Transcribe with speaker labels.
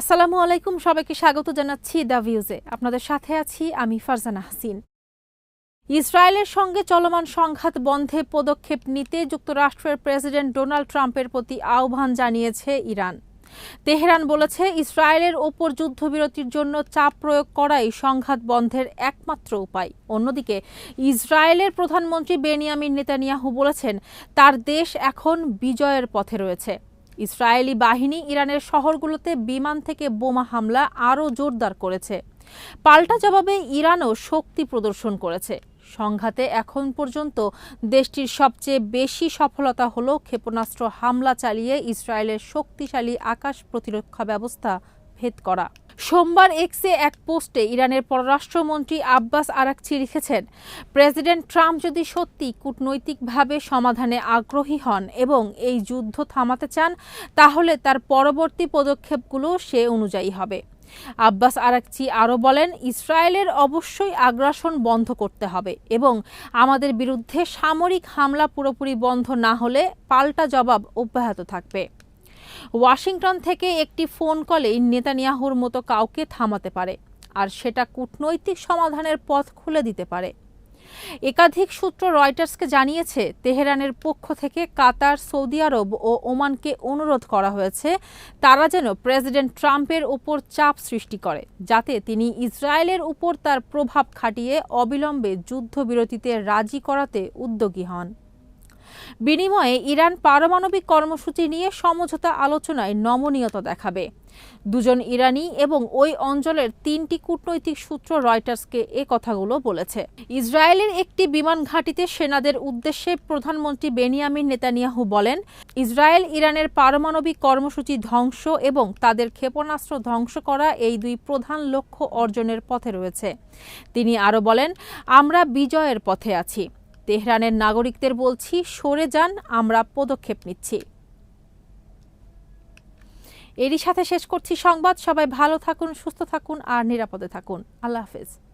Speaker 1: আসসালামু আলাইকুম সবাইকে স্বাগত জানাচ্ছি দ্য ভিউজে আপনাদের সাথে আছি আমি ফারজানা হাসিন ইসরায়েলের সঙ্গে চলমান সংঘাত বন্ধে পদক্ষেপ নিতে যুক্তরাষ্ট্রের প্রেসিডেন্ট ডোনাল্ড ট্রাম্পের প্রতি আহ্বান জানিয়েছে ইরান তেহরান বলেছে ইসরায়েলের ওপর যুদ্ধবিরতির জন্য চাপ প্রয়োগ করাই সংঘাত বন্ধের একমাত্র উপায় অন্যদিকে ইসরায়েলের প্রধানমন্ত্রী বেনিয়ামিন নেতানিয়াহু বলেছেন তার দেশ এখন বিজয়ের পথে রয়েছে ইসরায়েলি বাহিনী ইরানের শহরগুলোতে বিমান থেকে বোমা হামলা আরও জোরদার করেছে পাল্টা জবাবে ইরানও শক্তি প্রদর্শন করেছে সংঘাতে এখন পর্যন্ত দেশটির সবচেয়ে বেশি সফলতা হল ক্ষেপণাস্ত্র হামলা চালিয়ে ইসরায়েলের শক্তিশালী আকাশ প্রতিরক্ষা ব্যবস্থা ভেদ করা সোমবার এক্সে এক পোস্টে ইরানের পররাষ্ট্রমন্ত্রী আব্বাস আরাকচি লিখেছেন প্রেসিডেন্ট ট্রাম্প যদি সত্যি কূটনৈতিকভাবে সমাধানে আগ্রহী হন এবং এই যুদ্ধ থামাতে চান তাহলে তার পরবর্তী পদক্ষেপগুলো সে অনুযায়ী হবে আব্বাস আরাকচি আরও বলেন ইসরায়েলের অবশ্যই আগ্রাসন বন্ধ করতে হবে এবং আমাদের বিরুদ্ধে সামরিক হামলা পুরোপুরি বন্ধ না হলে পাল্টা জবাব অব্যাহত থাকবে ওয়াশিংটন থেকে একটি ফোন কলেই নেতানিয়াহুর মতো কাউকে থামাতে পারে আর সেটা কূটনৈতিক সমাধানের পথ খুলে দিতে পারে একাধিক সূত্র রয়টার্সকে জানিয়েছে তেহরানের পক্ষ থেকে কাতার সৌদি আরব ও ওমানকে অনুরোধ করা হয়েছে তারা যেন প্রেসিডেন্ট ট্রাম্পের উপর চাপ সৃষ্টি করে যাতে তিনি ইসরায়েলের উপর তার প্রভাব খাটিয়ে অবিলম্বে যুদ্ধবিরতিতে রাজি করাতে উদ্যোগী হন বিনিময়ে ইরান পারমাণবিক কর্মসূচি নিয়ে সমঝোতা আলোচনায় নমনীয়তা দেখাবে দুজন ইরানি এবং ওই অঞ্চলের তিনটি কূটনৈতিক সূত্র রয়টার্সকে এ কথাগুলো বলেছে ইসরায়েলের একটি বিমান ঘাঁটিতে সেনাদের উদ্দেশ্যে প্রধানমন্ত্রী বেনিয়ামিন নেতানিয়াহু বলেন ইসরায়েল ইরানের পারমাণবিক কর্মসূচি ধ্বংস এবং তাদের ক্ষেপণাস্ত্র ধ্বংস করা এই দুই প্রধান লক্ষ্য অর্জনের পথে রয়েছে তিনি আরও বলেন আমরা বিজয়ের পথে আছি তেহরানের নাগরিকদের বলছি সরে যান আমরা পদক্ষেপ নিচ্ছি এরই সাথে শেষ করছি সংবাদ সবাই ভালো থাকুন সুস্থ থাকুন আর নিরাপদে থাকুন আল্লাহ হাফেজ